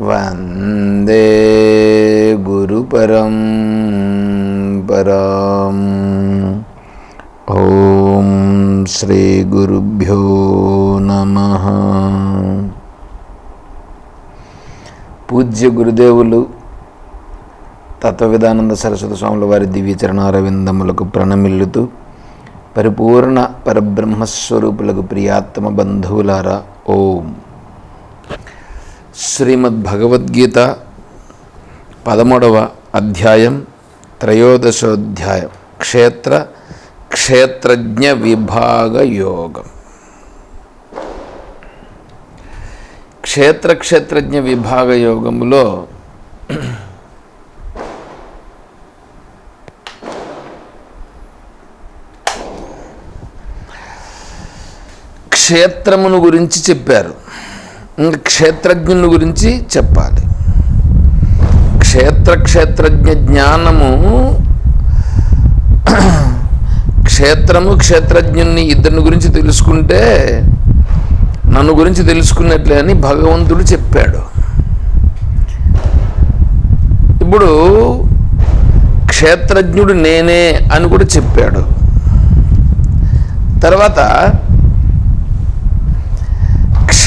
वन्दे गुरुपरं पराम् ॐ श्रीगुरुभ्यो नमः పూజ్య గురుదేవులు తత్వవిధానంద సరస్వతి స్వాముల వారి దివ్యచరణారవిందములకు ప్రణమిల్లుతూ పరిపూర్ణ పరబ్రహ్మస్వరూపులకు ప్రియాత్మ బంధువులారా ఓం శ్రీమద్ భగవద్గీత పదమూడవ అధ్యాయం త్రయోదశోధ్యాయం. క్షేత్ర క్షేత్రజ్ఞ విభాగ యోగం క్షేత్ర క్షేత్రజ్ఞ విభాగ యోగములో క్షేత్రమును గురించి చెప్పారు. క్షేత్రజ్ఞుని గురించి చెప్పాలి. క్షేత్ర క్షేత్రజ్ఞ జ్ఞానము క్షేత్రము క్షేత్రజ్ఞుని ఇద్దరిని గురించి తెలుసుకుంటే నన్ను గురించి తెలుసుకున్నట్లే అని భగవంతుడు చెప్పాడు. ఇప్పుడు క్షేత్రజ్ఞుడు నేనే అని కూడా చెప్పాడు. తర్వాత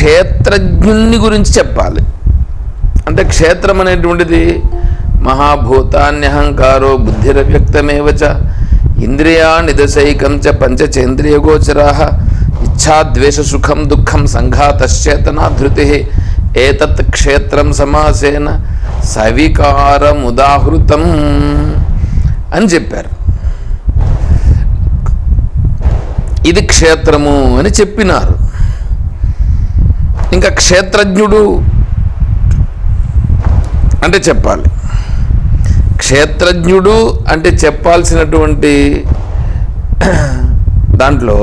క్షేత్రజ్ఞుల్ని గురించి చెప్పాలి. అంటే క్షేత్రం అనేటువంటిది మహాభూతాన్యహంకారో బుద్ధిరవ్యక్తమేవచ ఇంద్రియా నిదశైకం చ పంచచేంద్రియగోచరా ఇచ్ఛాద్వేషసుఖం దుఃఖం సంఘాతశ్చేతనాధృతి ఏతత్ క్షేత్రం సమాసేన సవికారముదాహృతం అని చెప్పారు. ఇది క్షేత్రము అని చెప్పినారు. ఇంకా క్షేత్రజ్ఞుడు అంటే చెప్పాలి. క్షేత్రజ్ఞుడు అంటే చెప్పాల్సినటువంటి దాంట్లో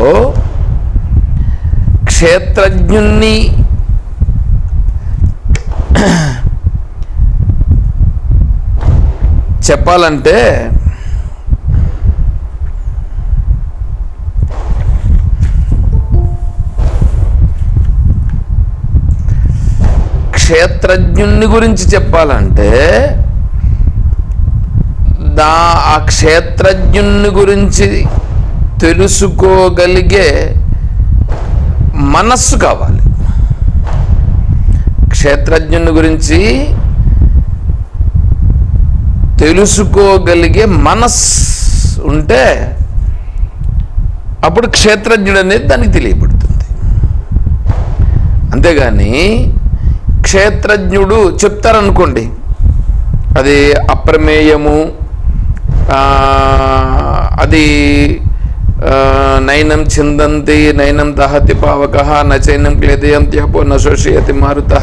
క్షేత్రజ్ఞుణ్ణి చెప్పాలంటే క్షేత్రజ్ఞుణ్ణి గురించి చెప్పాలంటే దా ఆ క్షేత్రజ్ఞుణ్ణి గురించి తెలుసుకోగలిగే మనస్సు కావాలి. క్షేత్రజ్ఞుని గురించి తెలుసుకోగలిగే మనస్సు ఉంటే అప్పుడు క్షేత్రజ్ఞుడు అనేది దానికి తెలియబడుతుంది. అంతేగాని క్షేత్రజ్ఞుడు చెప్తారనుకోండి. అది అప్రమేయము అది నైనం చిందంతి నైనం దహతి పావక నైనం క్లేదయంత్యపో నశోషయతి మారుత.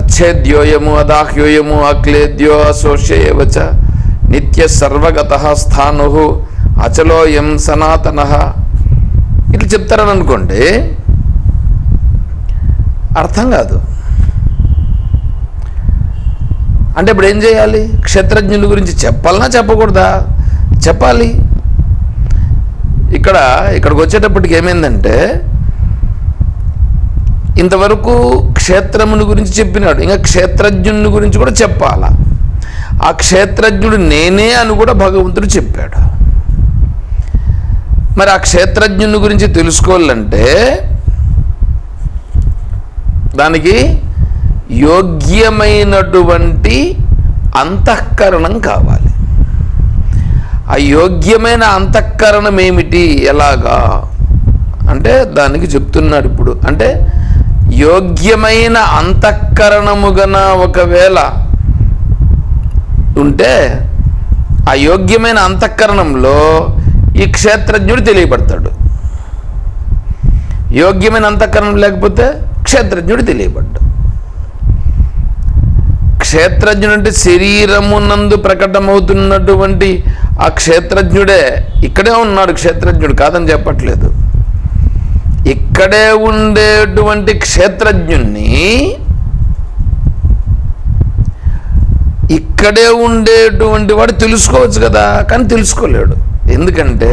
అచ్ఛేద్యోయము అదాహ్యోయము అక్లేద్యో అశోష్యవచ నిత్య సర్వగత స్థాను అచలోయం సనాతన. ఇట్లా చెప్తారని అనుకోండి అర్థం కాదు. అంటే ఇప్పుడు ఏం చేయాలి? క్షేత్రజ్ఞుల గురించి చెప్పాలన్నా చెప్పకూడదా? చెప్పాలి. ఇక్కడ ఇక్కడికి వచ్చేటప్పటికి ఏమైందంటే ఇంతవరకు క్షేత్రముని గురించి చెప్పినాడు. ఇంకా క్షేత్రజ్ఞుని గురించి కూడా చెప్పాలా. ఆ క్షేత్రజ్ఞుడు నేనే అని కూడా భగవంతుడు చెప్పాడు. మరి ఆ క్షేత్రజ్ఞుని గురించి తెలుసుకోవాలంటే దానికి యోగ్యమైనటువంటి అంతఃకరణం కావాలి. ఆ యోగ్యమైన అంతఃకరణం ఏమిటి? ఎలాగా? అంటే దానికి చెప్తున్నాడు ఇప్పుడు. అంటే యోగ్యమైన అంతఃకరణముగన ఒకవేళ ఉంటే ఆ యోగ్యమైన అంతఃకరణంలో ఈ క్షేత్రజ్ఞుడు తెలియబడతాడు. యోగ్యమైన అంతఃకరణం లేకపోతే క్షేత్రజ్ఞుడు తెలియబడ్డాడు. క్షేత్రజ్ఞుడు అంటే శరీరమునందు ప్రకటమవుతున్నటువంటి ఆ క్షేత్రజ్ఞుడే ఇక్కడే ఉన్నాడు క్షేత్రజ్ఞుడు కాదని చెప్పట్లేదు. ఇక్కడే ఉండేటువంటి క్షేత్రజ్ఞుణ్ణి ఇక్కడే ఉండేటువంటి వాడు తెలుసుకోవచ్చు కదా కానీ తెలుసుకోలేడు. ఎందుకంటే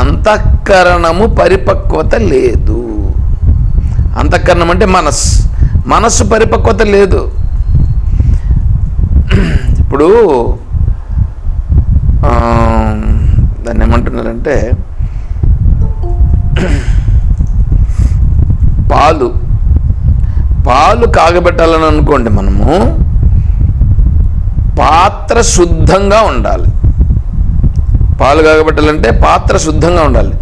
అంతఃకరణము పరిపక్వత లేదు. అంతఃకరణం అంటే మనస్సు. మనస్సు పరిపక్వత లేదు. ఇప్పుడు దాన్ని ఏమంటున్నారంటే పాలు. పాలు కాగబెట్టాలని అనుకోండి మనము పాత్ర శుద్ధంగా ఉండాలి. పాలు కాగబెట్టాలంటే పాత్ర శుద్ధంగా ఉండాలి.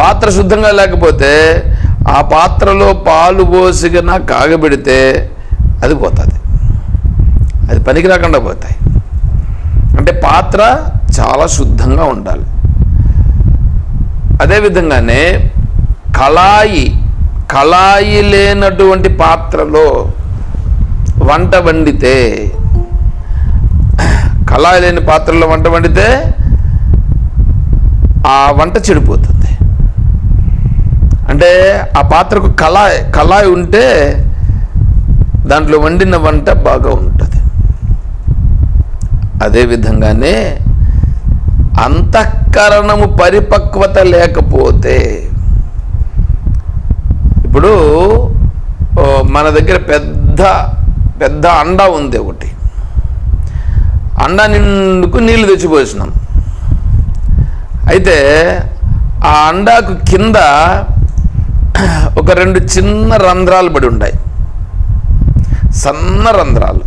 పాత్ర శుద్ధంగా లేకపోతే ఆ పాత్రలో పాలు పోసిగా కాగబెడితే అది పోతుంది. అది పనికి రాకుండా పోతాయి. అంటే పాత్ర చాలా శుద్ధంగా ఉండాలి. అదేవిధంగానే కళాయి కళాయి లేనటువంటి పాత్రలో వంట వండితే కళాయి లేని పాత్రలో వంట వండితే ఆ వంట చెడిపోతుంది. అంటే ఆ పాత్రకు కళాయి కళాయి ఉంటే దాంట్లో వండిన వంట బాగా ఉంటుంది. అదేవిధంగానే అంతఃకరణము పరిపక్వత లేకపోతే ఇప్పుడు మన దగ్గర పెద్ద పెద్ద అండ ఉంది ఒకటి. అండా నిండుకు నీళ్ళు తెచ్చిపోసినాం. అయితే ఆ అండాకు కింద ఒక రెండు చిన్న రంధ్రాలు పడి ఉన్నాయి సన్న రంధ్రాలు.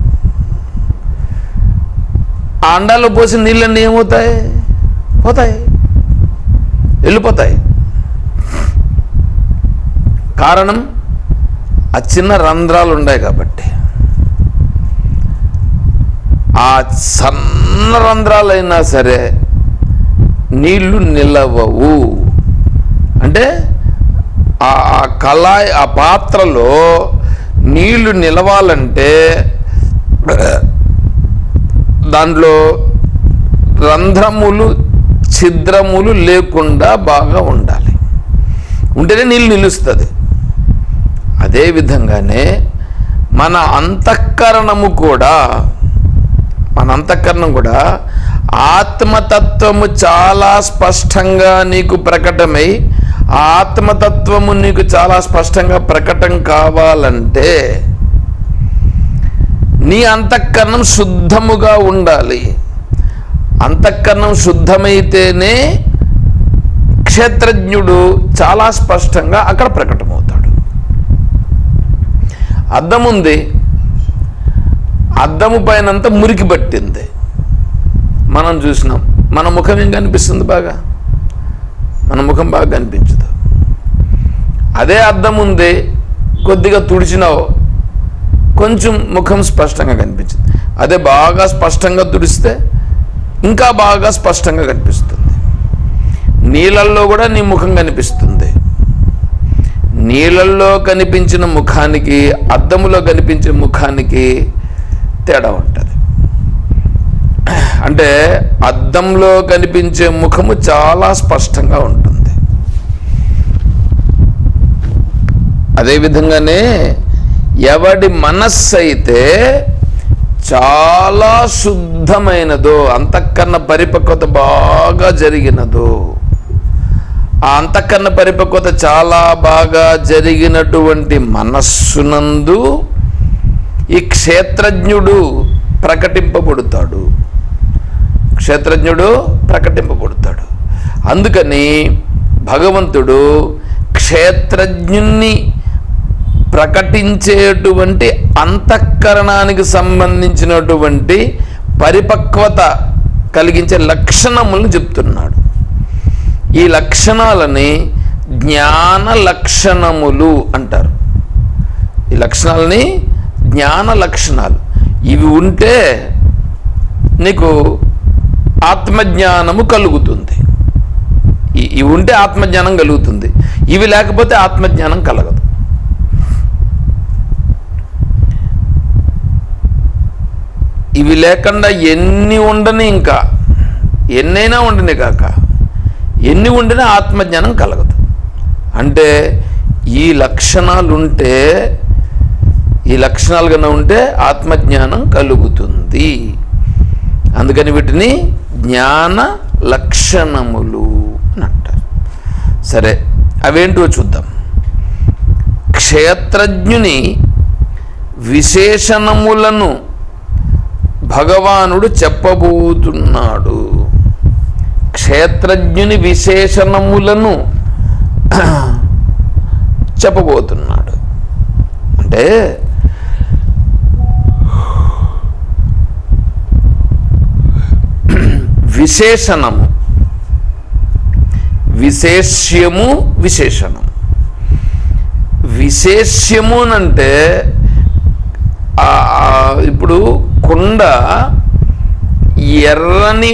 ఆ అండాల్లో పోసిన నీళ్ళన్నీ ఏమవుతాయి? పోతాయి. వెళ్ళిపోతాయి. కారణం ఆ చిన్న రంధ్రాలు ఉన్నాయి కాబట్టి. ఆ సన్న రంధ్రాలైనా సరే నీళ్ళు నిలవవు. అంటే ఆ కళాయి ఆ పాత్రలో నీళ్ళు నిలవాలంటే దాంట్లో రంధ్రములు ఛిద్రములు లేకుండా బాగా ఉండాలి. ఉంటేనే నీళ్ళు నిలుస్తుంది. అదేవిధంగానే మన అంతఃకరణము కూడా మన అంతఃకరణం కూడా ఆత్మతత్వము చాలా స్పష్టంగా నీకు ప్రకటమై ఆ ఆత్మతత్వము నీకు చాలా స్పష్టంగా ప్రకటం కావాలంటే నీ అంతఃకరణం శుద్ధముగా ఉండాలి. అంతఃకరణం శుద్ధమైతేనే క్షేత్రజ్ఞుడు చాలా స్పష్టంగా అక్కడ ప్రకటమవుతాడు. అద్దం ఉంది అద్దము పైనంతా మురికి పట్టింది. మనం చూసినాం. మన ముఖం ఏం కనిపిస్తుంది బాగా? మన ముఖం బాగా కనిపించదు. అదే అర్థం ఉంది కొద్దిగా తుడిచినావు కొంచెం ముఖం స్పష్టంగా కనిపించింది. అదే బాగా స్పష్టంగా తుడిస్తే ఇంకా బాగా స్పష్టంగా కనిపిస్తుంది. నీళ్ళల్లో కూడా నీ ముఖం కనిపిస్తుంది. నీళ్ళల్లో కనిపించిన ముఖానికి అద్దములో కనిపించే ముఖానికి తేడా ఉంటుంది అంటే అద్దంలో కనిపించే ముఖము చాలా స్పష్టంగా ఉంటుంది. అదేవిధంగానే ఎవడి మనస్సు అయితే చాలా శుద్ధమైనదో అంతఃకరణ పరిపక్వత బాగా జరిగినదో ఆ అంతఃకరణ పరిపక్వత చాలా బాగా జరిగినటువంటి మనస్సునందు ఈ క్షేత్రజ్ఞుడు ప్రకటింపబడతాడు. క్షేత్రజ్ఞుడు ప్రకటింపబడతాడు. అందుకని భగవంతుడు క్షేత్రజ్ఞుణ్ణి ప్రకటించేటువంటి అంతఃకరణానికి సంబంధించినటువంటి పరిపక్వత కలిగించే లక్షణములను చెప్తున్నాడు. ఈ లక్షణాలని జ్ఞాన లక్షణములు అంటారు. ఈ లక్షణాలని జ్ఞాన లక్షణాలు. ఇవి ఉంటే నీకు ఆత్మజ్ఞానము కలుగుతుంది. ఇవి ఉంటే ఆత్మజ్ఞానం కలుగుతుంది. ఇవి లేకపోతే ఆత్మజ్ఞానం కలగదు. ఇవి లేకుండా ఎన్ని ఉండని ఇంకా ఎన్నైనా ఉండని కాక ఎన్ని ఉండినా ఆత్మజ్ఞానం కలగదు. అంటే ఈ లక్షణాలు ఉంటే ఈ లక్షణాలు కన్నా ఉంటే ఆత్మజ్ఞానం కలుగుతుంది. అందుకని వీటిని జ్ఞాన లక్షణములు అని అంటారు. సరే అవేంటో చూద్దాం. క్షేత్రజ్ఞుని విశేషణములను భగవానుడు చెప్పబోతున్నాడు. క్షేత్రజ్ఞుని విశేషణములను చెప్పబోతున్నాడు. అంటే విశేషణము. విశేష్యము విశేషణం విశేష్యము అంటే ఇప్పుడు కుండ ఎర్రని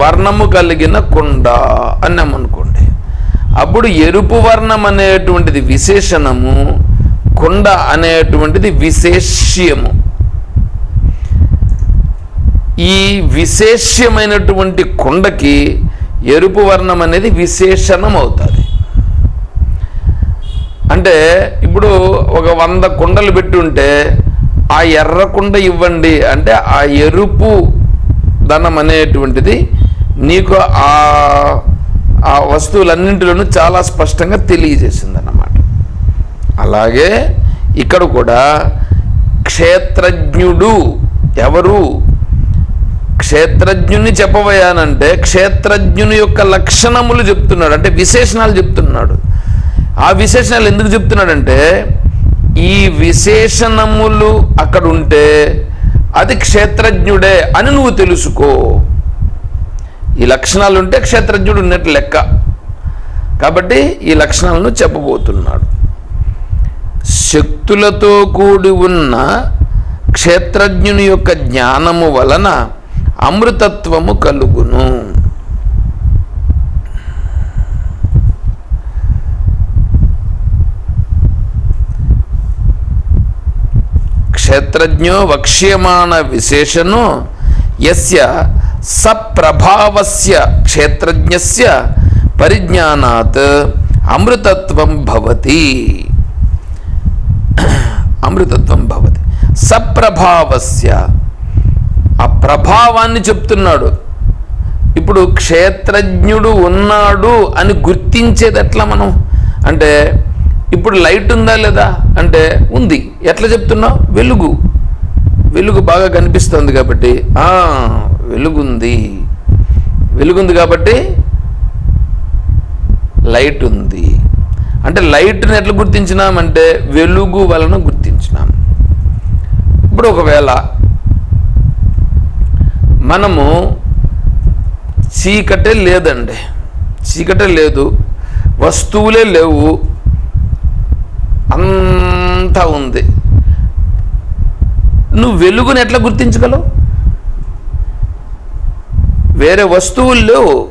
వర్ణము కలిగిన కుండ అన్నామనుకోండి. అప్పుడు ఎరుపు వర్ణం అనేటువంటిది విశేషణము కుండ అనేటువంటిది విశేష్యము. ఈ విశేష్యమైనటువంటి కుండకి ఎరుపు వర్ణం అనేది విశేషణం అవుతుంది అంటే ఇప్పుడు ఒక వంద కుండలు పెట్టి ఉంటే ఆ ఎర్ర కుండ ఇవ్వండి అంటే ఆ ఎరుపు ధనం అనేటువంటిది నీకు ఆ ఆ వస్తువులన్నింటిలోనూ చాలా స్పష్టంగా తెలియజేసింది అన్నమాట అలాగే ఇక్కడ కూడా క్షేత్రజ్ఞుడు ఎవరు? క్షేత్రజ్ఞుని చెప్పబోయానంటే క్షేత్రజ్ఞుని యొక్క లక్షణములు చెప్తున్నాడు. అంటే విశేషణాలు చెప్తున్నాడు. ఆ విశేషణాలు ఎందుకు చెప్తున్నాడంటే ఈ విశేషణములు అక్కడ ఉంటే అది క్షేత్రజ్ఞుడే అని నువ్వు తెలుసుకో. ఈ లక్షణాలు ఉంటే క్షేత్రజ్ఞుడు ఉన్నట్టు లెక్క. కాబట్టి ఈ లక్షణాలను చెప్పబోతున్నాడు. శక్తులతో కూడి ఉన్న క్షేత్రజ్ఞుని యొక్క జ్ఞానము వలన అమృతత్వము కలుగును. క్షేత్రజ్ఞో వక్ష్యమాణ విశేషను ఎస్య సప్రభావస్య క్షేత్రజ్ఞస్య పరిజ్ఞానాత్ అమృతత్వం భవతి. అమృతత్వం భవతి. సప్రభావస్య ఆ ప్రభావాన్ని చెప్తున్నాడు. ఇప్పుడు క్షేత్రజ్ఞుడు ఉన్నాడు అని గుర్తించేది ఎట్లా మనం? అంటే ఇప్పుడు లైట్ ఉందా లేదా? అంటే ఉంది. ఎట్లా చెప్తున్నావు? వెలుగు. వెలుగు బాగా కనిపిస్తుంది కాబట్టి. వెలుగుంది. వెలుగుంది కాబట్టి లైట్ ఉంది. అంటే లైట్ని ఎట్లా గుర్తించినామంటే వెలుగు వలన గుర్తించినాం. ఇప్పుడు ఒకవేళ మనము చీకటే లేదండి. చీకటే లేదు. వస్తువులే లేవు. అంతా ఉంది. నువ్వు వెలుగుని ఎట్లా గుర్తించగలవు? వేరే వస్తువులు లేవు.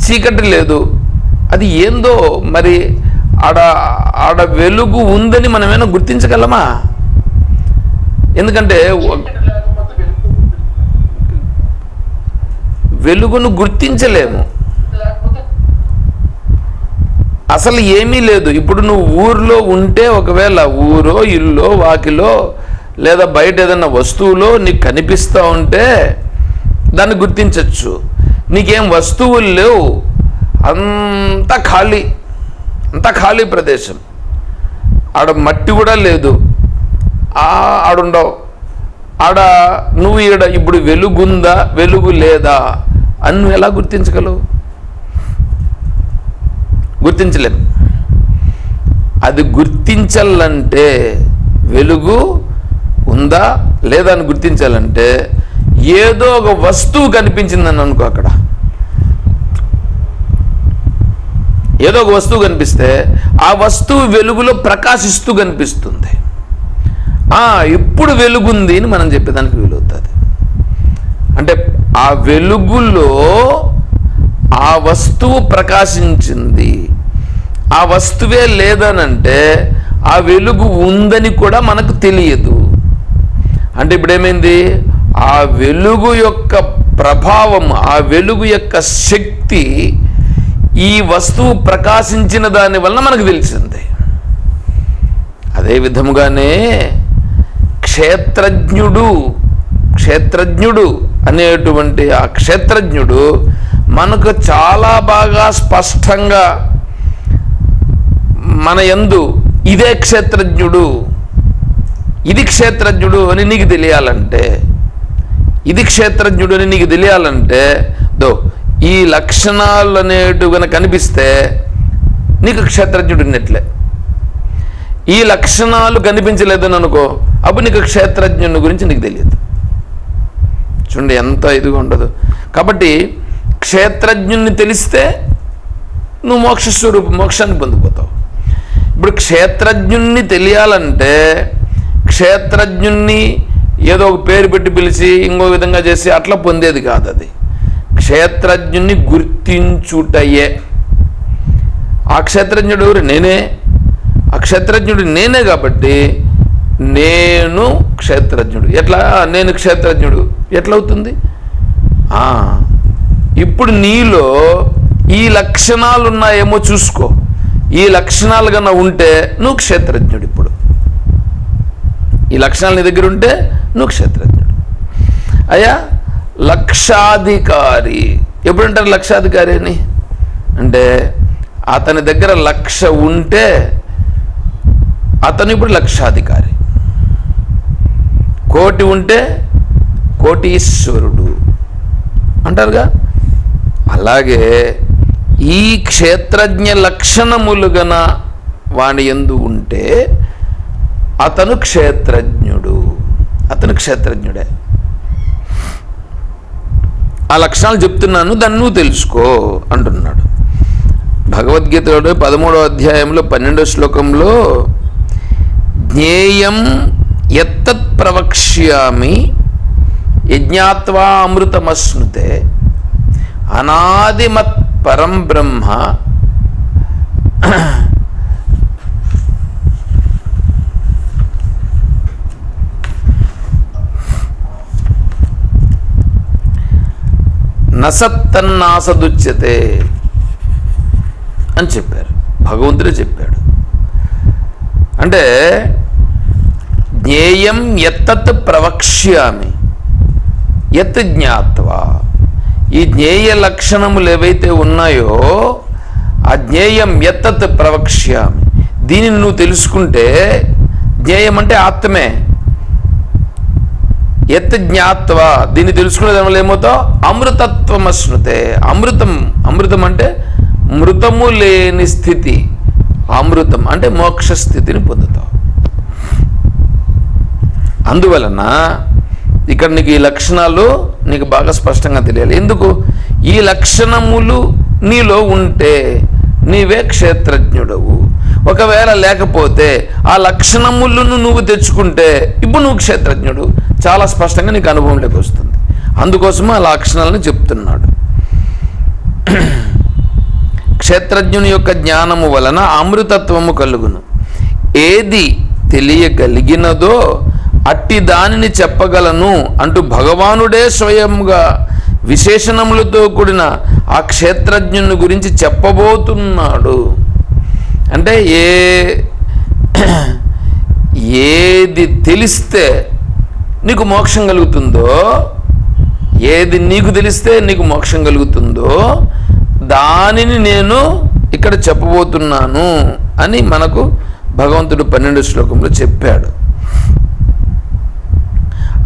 చీకటి లేదు. అది ఏందో మరి ఆడ ఆడ వెలుగు ఉందని మనమేమైనా గుర్తించగలమా? ఎందుకంటే వెలుగును గుర్తించలేము. అసలు ఏమీ లేదు. ఇప్పుడు నువ్వు ఊర్లో ఉంటే ఒకవేళ ఊరో ఇల్లు వాకిలో లేదా బయట ఏదైనా వస్తువులో నీకు కనిపిస్తూ ఉంటే దాన్ని గుర్తించవచ్చు నీకేం వస్తువులు లేవు. అంత ఖాళీ అంత ఖాళీ ప్రదేశం. ఆడ మట్టి కూడా లేదు. ఆడుండవు. ఆడ నువ్వు ఈడ ఇప్పుడు వెలుగుందా వెలుగు లేదా? అని నువ్వు ఎలా గుర్తించగలవు? గుర్తించలేము అది గుర్తించాలంటే వెలుగు ఉందా? లేదా అని గుర్తించాలంటే ఏదో ఒక వస్తువు కనిపించిందని అనుకో అక్కడ. ఏదో ఒక వస్తువు కనిపిస్తే ఆ వస్తువు వెలుగులో ప్రకాశిస్తూ కనిపిస్తుంది. ఇప్పుడు వెలుగుంది అని మనం చెప్పేదానికి అంటే ఆ వెలుగులో ఆ వస్తువు ప్రకాశించింది. ఆ వస్తువే లేదనంటే ఆ వెలుగు ఉందని కూడా మనకు తెలియదు. అంటే ఇప్పుడు ఏమైంది ఆ వెలుగు యొక్క ప్రభావం ఆ వెలుగు యొక్క శక్తి ఈ వస్తువు ప్రకాశించిన దాని వలన మనకు తెలిసింది. అదే విధముగానే క్షేత్రజ్ఞుడు క్షేత్రజ్ఞుడు అనేటువంటి ఆ క్షేత్రజ్ఞుడు మనకు చాలా బాగా స్పష్టంగా మన యందు ఇదే క్షేత్రజ్ఞుడు ఇది క్షేత్రజ్ఞుడు అని నీకు తెలియాలంటే ఇది క్షేత్రజ్ఞుడు అని నీకు తెలియాలంటే దో ఈ లక్షణాలు అనేటివి కనుక కనిపిస్తే నీకు క్షేత్రజ్ఞుడు ఉన్నట్లే. ఈ లక్షణాలు కనిపించలేదని అనుకో అప్పుడు నీకు క్షేత్రజ్ఞుని గురించి నీకు తెలియదు. చూడండి ఎంత ఇదిగా ఉండదు. కాబట్టి క్షేత్రజ్ఞుణ్ణి తెలిస్తే నువ్వు మోక్షస్వరూపం మోక్షాన్ని పొందిపోతావు. ఇప్పుడు క్షేత్రజ్ఞుణ్ణి తెలియాలంటే క్షేత్రజ్ఞుణ్ణి ఏదో ఒక పేరు పెట్టి పిలిచి ఇంకో విధంగా చేసి అట్లా పొందేది కాదు అది. క్షేత్రజ్ఞుణ్ణి గుర్తించుటయే. ఆ క్షేత్రజ్ఞుడు ఎవరు? నేనే. ఆ క్షేత్రజ్ఞుడు నేనే కాబట్టి నేను క్షేత్రజ్ఞుడు. ఎట్లా? నేను క్షేత్రజ్ఞుడు. ఎట్లవుతుంది? ఆ, ఇప్పుడు నీలో ఈ లక్షణాలు ఉన్నాయేమో చూసుకో. ఈ లక్షణాలు కన్నా ఉంటే నువ్వు క్షేత్రజ్ఞుడు ఇప్పుడు. ఈ లక్షణాలు నీ దగ్గర ఉంటే నువ్వు క్షేత్రజ్ఞుడు. అయ్యా లక్షాధికారి. ఎప్పుడంటారు లక్షాధికారి అని? అంటే అతని దగ్గర లక్ష ఉంటే అతను ఇప్పుడు లక్షాధికారి. కోటి ఉంటే కోటీశ్వరుడు. అంటారుగా? అలాగే ఈ క్షేత్రజ్ఞ లక్షణములుగన వాణి వాని ఎందు ఉంటే అతను క్షేత్రజ్ఞుడు. అతను క్షేత్రజ్ఞుడే. ఆ లక్షణాలు చెప్తున్నాను దాన్ని నువ్వు తెలుసుకో అంటున్నాడు. భగవద్గీతలో పదమూడవ అధ్యాయంలో పన్నెండో శ్లోకంలో జ్ఞేయం ఎత్తత్ ప్రవక్ష్యామి యజ్ఞాత్వా అమృతమశ్నుతే అనాదిమత్ పరం బ్రహ్మ. నసత్తన్నాసదుచ్యతే అని చెప్పారు. భగవంతుడే చెప్పాడు. అంటే జ్ఞేయం ఎత్తత్ ప్రవక్ష్యామి ఎత్ జ్ఞాత్వా ఈ జ్ఞేయ లక్షణములు ఏవైతే ఉన్నాయో ఆ జ్ఞేయం ఎత్తత్ ప్రవక్ష్యామి. దీనిని నువ్వు తెలుసుకుంటే జ్ఞేయం అంటే ఆత్మే. ఎత్ జ్ఞాత్వ దీన్ని తెలుసుకునే దానివల్ల ఏమవుతావు? అమృతత్వం అశ్నుతే అమృతం అమృతం అంటే మృతము లేని స్థితి. అమృతం అంటే మోక్ష స్థితిని పొందుతావు. అందువలన ఇక్కడ నీకు ఈ లక్షణాలు నీకు బాగా స్పష్టంగా తెలియాలి. ఎందుకు? ఈ లక్షణములు నీలో ఉంటే నీవే క్షేత్రజ్ఞుడవు. ఒకవేళ లేకపోతే ఆ లక్షణములను నువ్వు తెచ్చుకుంటే ఇప్పుడు నువ్వు క్షేత్రజ్ఞుడు. చాలా స్పష్టంగా నీకు అనుభవంలోకి వస్తుంది. అందుకోసమే ఆ లక్షణాలను చెప్తున్నాడు. క్షేత్రజ్ఞుని యొక్క జ్ఞానము వలన అమృతత్వము కలుగును. ఏది తెలియగలిగినదో అట్టి దానిని చెప్పగలను అంటూ భగవానుడే స్వయంగా విశేషణములతో కూడిన ఆ క్షేత్రజ్ఞుని గురించి చెప్పబోతున్నాడు. అంటే ఏ ఏది తెలిస్తే నీకు మోక్షం కలుగుతుందో ఏది నీకు తెలిస్తే నీకు మోక్షం కలుగుతుందో దానిని నేను ఇక్కడ చెప్పబోతున్నాను అని మనకు భగవంతుడు పన్నెండు శ్లోకంలో చెప్పాడు.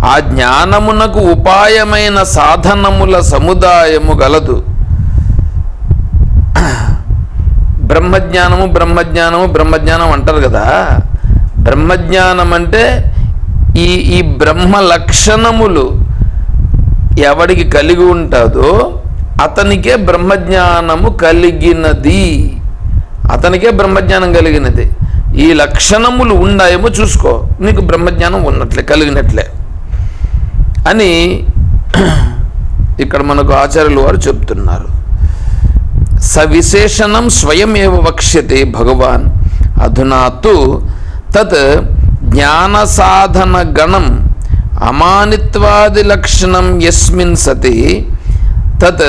ఆ జ్ఞానమునకు ఉపాయమైన సాధనముల సముదాయము గలదు. బ్రహ్మజ్ఞానము బ్రహ్మజ్ఞానము బ్రహ్మజ్ఞానం అంటారు కదా. బ్రహ్మజ్ఞానం అంటే ఈ ఈ బ్రహ్మ లక్షణములు ఎవడికి కలిగి ఉంటుందో అతనికే బ్రహ్మజ్ఞానము కలిగినది. అతనికే బ్రహ్మజ్ఞానం కలిగినది. ఈ లక్షణములు ఉన్నాయేమో చూసుకో. నీకు బ్రహ్మజ్ఞానం ఉన్నట్లే కలిగినట్లే. అని ఇక్కడ మనకు ఆచార్యులు వారు చెప్తున్నారు. సవిశేషణం స్వయం ఏవ వక్ష్యతే భగవాన్. అధునా తత్ జ్ఞాన సాధన గణం అమానిత్వాది లక్షణం యస్మిన్ సతి తత్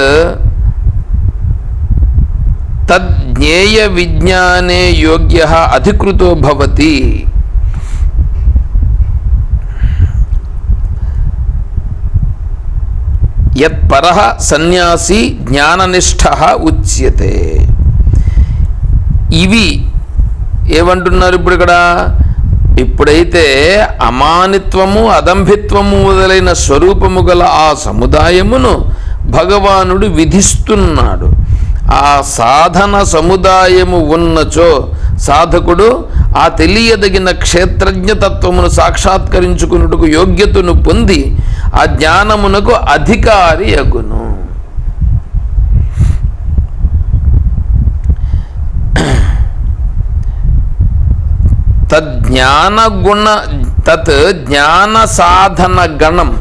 తజ్ఞేయ విజ్ఞానే యోగ్య అధికృతో భవతి. యత్పర సన్యాసి జ్ఞాననిష్ట ఉచ్యతే. ఇవి ఏమంటున్నారు ఇప్పుడు ఇక్కడ ఇప్పుడైతే అమానిత్వము అదంభిత్వము మొదలైన స్వరూపము గల ఆ సముదాయమును భగవానుడు విధిస్తున్నాడు. ఆ సాధన సముదాయము ఉన్నచో సాధకుడు ఆ తెలియదగిన క్షేత్రజ్ఞతత్వమును సాక్షాత్కరించుకున్నట్టుకు యోగ్యతను పొంది ఆ జ్ఞానమునకు అధికారి అగును. తజ్ఞానగుణ తత్ జ్ఞాన సాధన గణం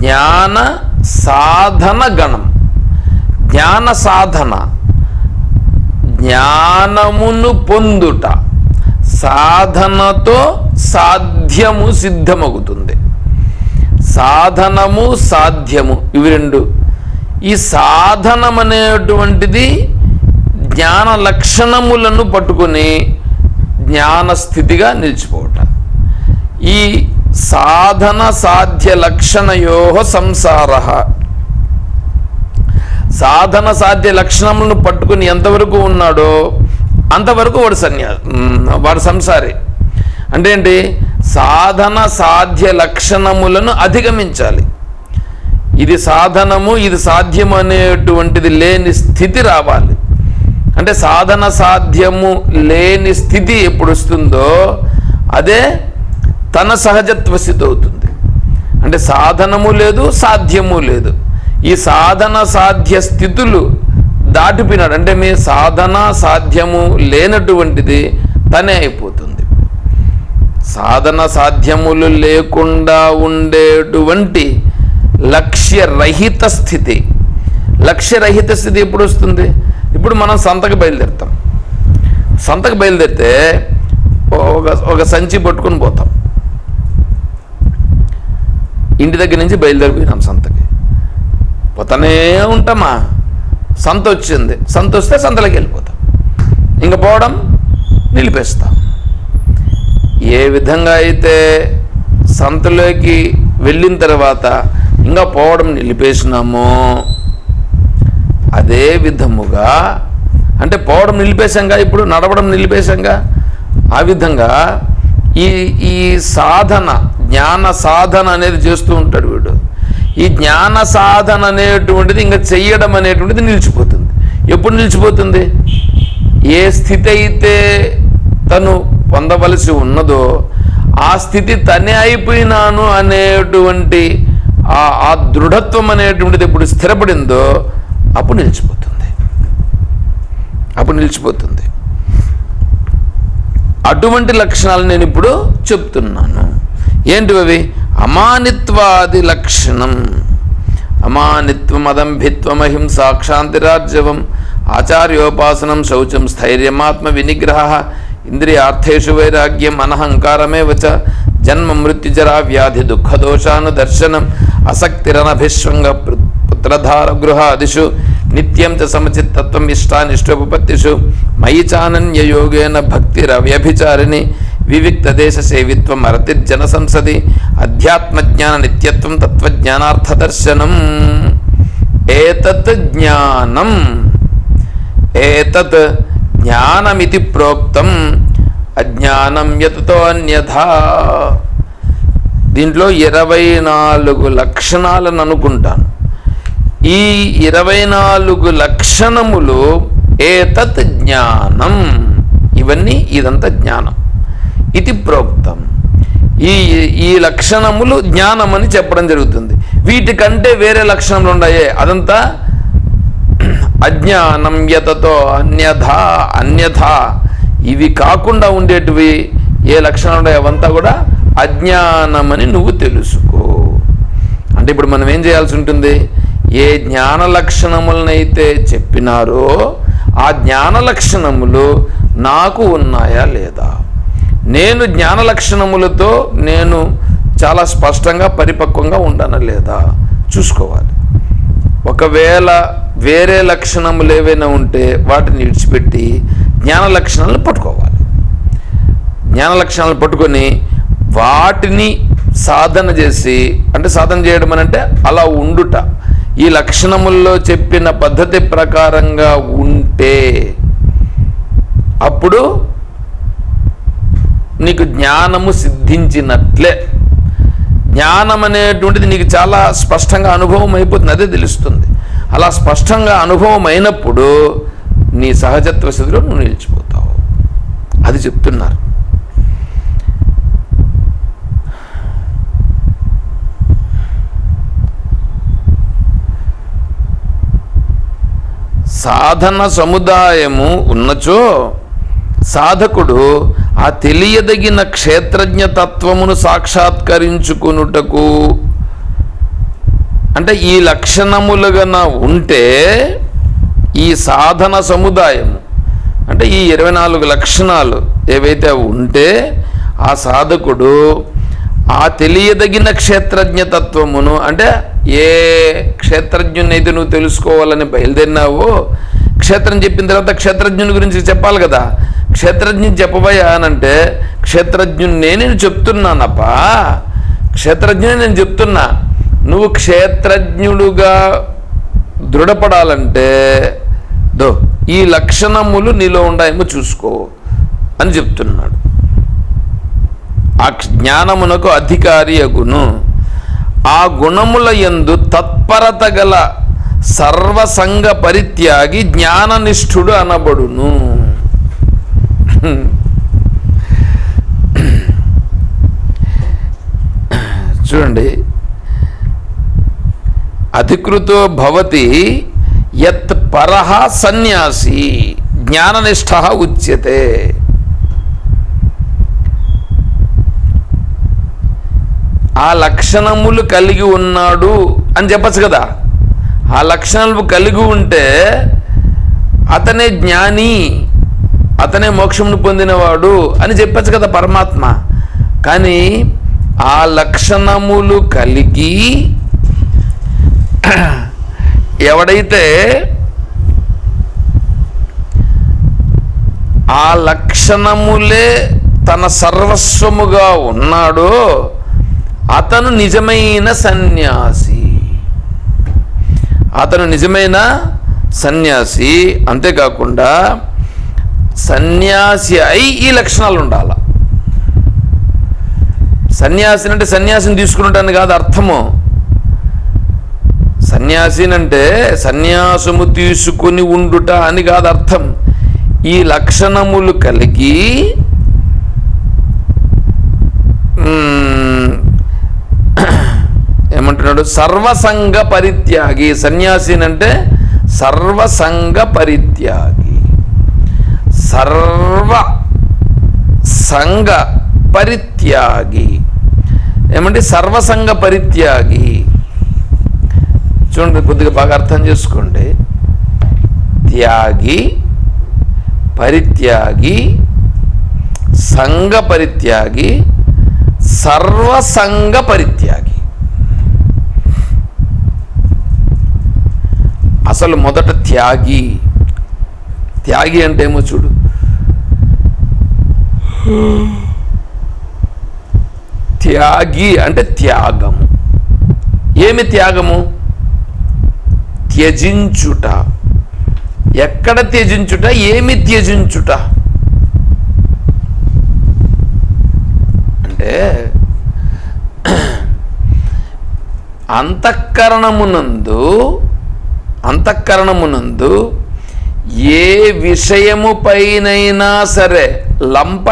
జ్ఞాన సాధన గణం జ్ఞాన సాధన జ్ఞానమును పొందుట. సాధనతో సాధ్యము సిద్ధమవుతుంది సాధనము సాధ్యము ఇవి రెండు. ఈ సాధనం అనేటువంటిది జ్ఞాన లక్షణములను పట్టుకొని జ్ఞాన స్థితిగా నిలిచిపోవట. ఈ సాధన సాధ్య లక్షణయో సంసార. సాధన సాధ్య లక్షణములను పట్టుకుని ఎంతవరకు ఉన్నాడో అంతవరకు వాడు సన్యా వాడు సంసారి. అంటే ఏంటి? సాధన సాధ్య లక్షణములను అధిగమించాలి. ఇది సాధనము ఇది సాధ్యము అనేటువంటిది లేని స్థితి రావాలి. అంటే సాధన సాధ్యము లేని స్థితి ఎప్పుడు వస్తుందో అదే తన సహజత్వ స్థితి అవుతుంది అంటే సాధనము లేదు సాధ్యము లేదు. ఈ సాధన సాధ్య స్థితులు దాటిపోయినాడు. అంటే మీ సాధన సాధ్యము లేనటువంటిది తనే అయిపోతుంది. సాధన సాధ్యములు లేకుండా ఉండేటువంటి లక్ష్యరహిత స్థితి. లక్ష్యరహిత స్థితి ఎప్పుడు వస్తుంది? ఇప్పుడు మనం సంతకు బయలుదేరుతాం. సంతకు బయలుదేరితే ఒక ఒక సంచి పట్టుకొని పోతాం. ఇంటి దగ్గర నుంచి బయలుదేరిపోయినాం సంతకి. పోతానే ఉంటామా? సంత వచ్చింది సంత వస్తే సంతలోకి వెళ్ళిపోతాం. ఇంక పోవడం నిలిపేస్తాం. ఏ విధంగా అయితే సంతలోకి వెళ్ళిన తర్వాత ఇంకా పోవడం నిలిపేసినామో అదే విధముగా అంటే పోవడం నిలిపేశాంగా ఇప్పుడు నడవడం నిలిపేశాంగా ఆ విధంగా ఈ ఈ సాధన జ్ఞాన సాధన అనేది చేస్తూ ఉంటాడు వీడు. ఈ జ్ఞాన సాధన అనేటువంటిది ఇంకా చెయ్యడం అనేటువంటిది నిలిచిపోతుంది. ఎప్పుడు నిలిచిపోతుంది? ఏ స్థితి అయితే తను పొందవలసి ఉన్నదో ఆ స్థితి తనే అయిపోయినాను అనేటువంటి ఆ ఆ దృఢత్వం అనేటువంటిది ఎప్పుడు స్థిరపడిందో అప్పుడు నిలిచిపోతుంది. అప్పుడు నిలిచిపోతుంది. అటువంటి లక్షణాలు నేను ఇప్పుడు చెప్తున్నాను. ఏంటివి అమానిత్వాది లక్షణం. అమానిత్వం అదంభిత్వం అహింసా క్షాంతిరాజ్యవం. ఆచార్యోపాసనం శౌచం స్థైర్యమాత్మ వినిగ్రహ. ఇంద్రియార్థేషు వైరాగ్యం అనహంకారమే వచ. జన్మ మృత్యుజరా వ్యాధి దుఃఖదోషాను దర్శనం అసక్తిరనభిశ్వంగ పుత్రధార గృహాదిషు నిత్యం చ సమచిత్తత్వం ఇష్టానిష్టోపత్తిషు మయి చానన్యయోగేన భక్తిరవ్యభిచారిణి. వివిక్త దేశ సేవిత్వం అరతిర్జన సంసది అధ్యాత్మజ్ఞాన నిత్యత్వం తత్వజ్ఞానార్థ దర్శనం ఏతత్ జ్ఞానం ఏతత్ జ్ఞానమితి ప్రోక్తం అజ్ఞానం యతతో అన్యథా దీంట్లో ఇరవై నాలుగు లక్షణాలను అనుకుంటాను. ఈ ఇరవై నాలుగు లక్షణములు ఏతత్ జ్ఞానం. ఇవన్నీ ఇదంతా జ్ఞానం. ఇది ప్రోక్తం. ఈ ఈ లక్షణములు జ్ఞానం అని చెప్పడం జరుగుతుంది. వీటికంటే వేరే లక్షణములు ఉన్నాయే. అదంతా అజ్ఞానం యతతో అన్యథ అన్యథ. ఇవి కాకుండా ఉండేటివి ఏ లక్షణాలు ఉన్నాయో అవంతా కూడా అజ్ఞానమని నువ్వు తెలుసుకో. అంటే ఇప్పుడు మనం ఏం చేయాల్సి ఉంటుంది? ఏ జ్ఞాన లక్షణములనైతే చెప్పినారో ఆ జ్ఞాన లక్షణములు నాకు ఉన్నాయా లేదా? నేను జ్ఞాన లక్షణములతో నేను చాలా స్పష్టంగా పరిపక్వంగా ఉండను లేదా? చూసుకోవాలి. ఒకవేళ వేరే లక్షణములు ఏవైనా ఉంటే వాటిని విడిచిపెట్టి జ్ఞాన లక్షణాలను పట్టుకోవాలి. జ్ఞాన లక్షణాలను పట్టుకొని వాటిని సాధన చేసి అంటే సాధన చేయడం అని అంటే అలా ఉండుట. ఈ లక్షణముల్లో చెప్పిన పద్ధతి ప్రకారంగా ఉంటే అప్పుడు నీకు జ్ఞానము సిద్ధించినట్లే. జ్ఞానం అనేటువంటిది నీకు చాలా స్పష్టంగా అనుభవం అయిపోతుంది అదే తెలుస్తుంది. అలా స్పష్టంగా అనుభవం అయినప్పుడు నీ సహజత్వ స్థితిలో నువ్వు నిలిచిపోతావు. అది చెప్తున్నారు. సాధన సముదాయము ఉన్నచో సాధకుడు ఆ తెలియదగిన క్షేత్రజ్ఞ తత్వమును సాక్షాత్కరించుకునుటకు. అంటే ఈ లక్షణములుగన ఉంటే ఈ సాధన సముదాయము అంటే ఈ ఇరవై నాలుగు లక్షణాలు ఏవైతే ఉంటే ఆ సాధకుడు ఆ తెలియదగిన క్షేత్రజ్ఞ తత్వమును అంటే ఏ క్షేత్రజ్ఞునైతే నువ్వు తెలుసుకోవాలని బయలుదేరినావో క్షేత్రం చెప్పిన తర్వాత క్షేత్రజ్ఞుని గురించి చెప్పాలి కదా. క్షేత్రజ్ఞుని చెప్పబోయా అనంటే క్షేత్రజ్ఞున్నే నేను చెప్తున్నానప్పా. క్షేత్రజ్ఞుని నేను చెప్తున్నా. నువ్వు క్షేత్రజ్ఞుడుగా దృఢపడాలంటే దో ఈ లక్షణములు నీలో ఉండాయేమో చూసుకో అని చెప్తున్నాడు. ఆ జ్ఞానమునకు అధికారి అగును. ఆ గుణముల యందు తత్పరత గల సర్వసంగ పరిత్యాగి జ్ఞాననిష్ఠుడు అనబడును. చూడండి. అధికృతో భవతి యత్ పరహ సన్యాసి జ్ఞాననిష్ట ఉచ్యతే. ఆ లక్షణములు కలిగి ఉన్నాడు అని చెప్పచ్చు కదా. ఆ లక్షణాలు కలిగి ఉంటే అతనే జ్ఞాని అతనే మోక్షమును పొందినవాడు అని చెప్పచ్చు కదా పరమాత్మ. కానీ ఆ లక్షణములు కలిగి ఎవడైతే ఆ లక్షణములే తన సర్వస్వముగా ఉన్నాడో అతను నిజమైన సన్యాసి. అతను నిజమైన సన్యాసి అంతేకాకుండా సన్యాసి అయి ఈ లక్షణాలు ఉండాల. సన్యాసిని అంటే సన్యాసిని తీసుకుంటాను కాదు అర్థము. సన్యాసినంటే సన్యాసము తీసుకుని ఉండుట అని కాదు అర్థం. ఈ లక్షణములు కలిగి ఏమంటున్నాడు? సర్వసంగ పరిత్యాగి సన్యాసినంటే సర్వసంగ పరిత్యాగి సర్వ సంగ పరిత్యాగి. ఏమంటే సర్వసంగ పరిత్యాగి. చూడండి కొద్దిగా బాగా అర్థం చేసుకోండి. త్యాగి పరిత్యాగి సంఘ పరిత్యాగి సర్వసంగ పరిత్యాగి. అసలు మొదట త్యాగి. త్యాగి అంటే ఏమో చూడు. త్యాగి అంటే త్యాగము ఏమి త్యాగము? త్యజించుట. ఎక్కడ త్యజించుట? ఏమి త్యజించుట? అంటే అంతఃకరణమునందు అంతఃకరణమునందు ఏ విషయము పైనైనా సరే లంప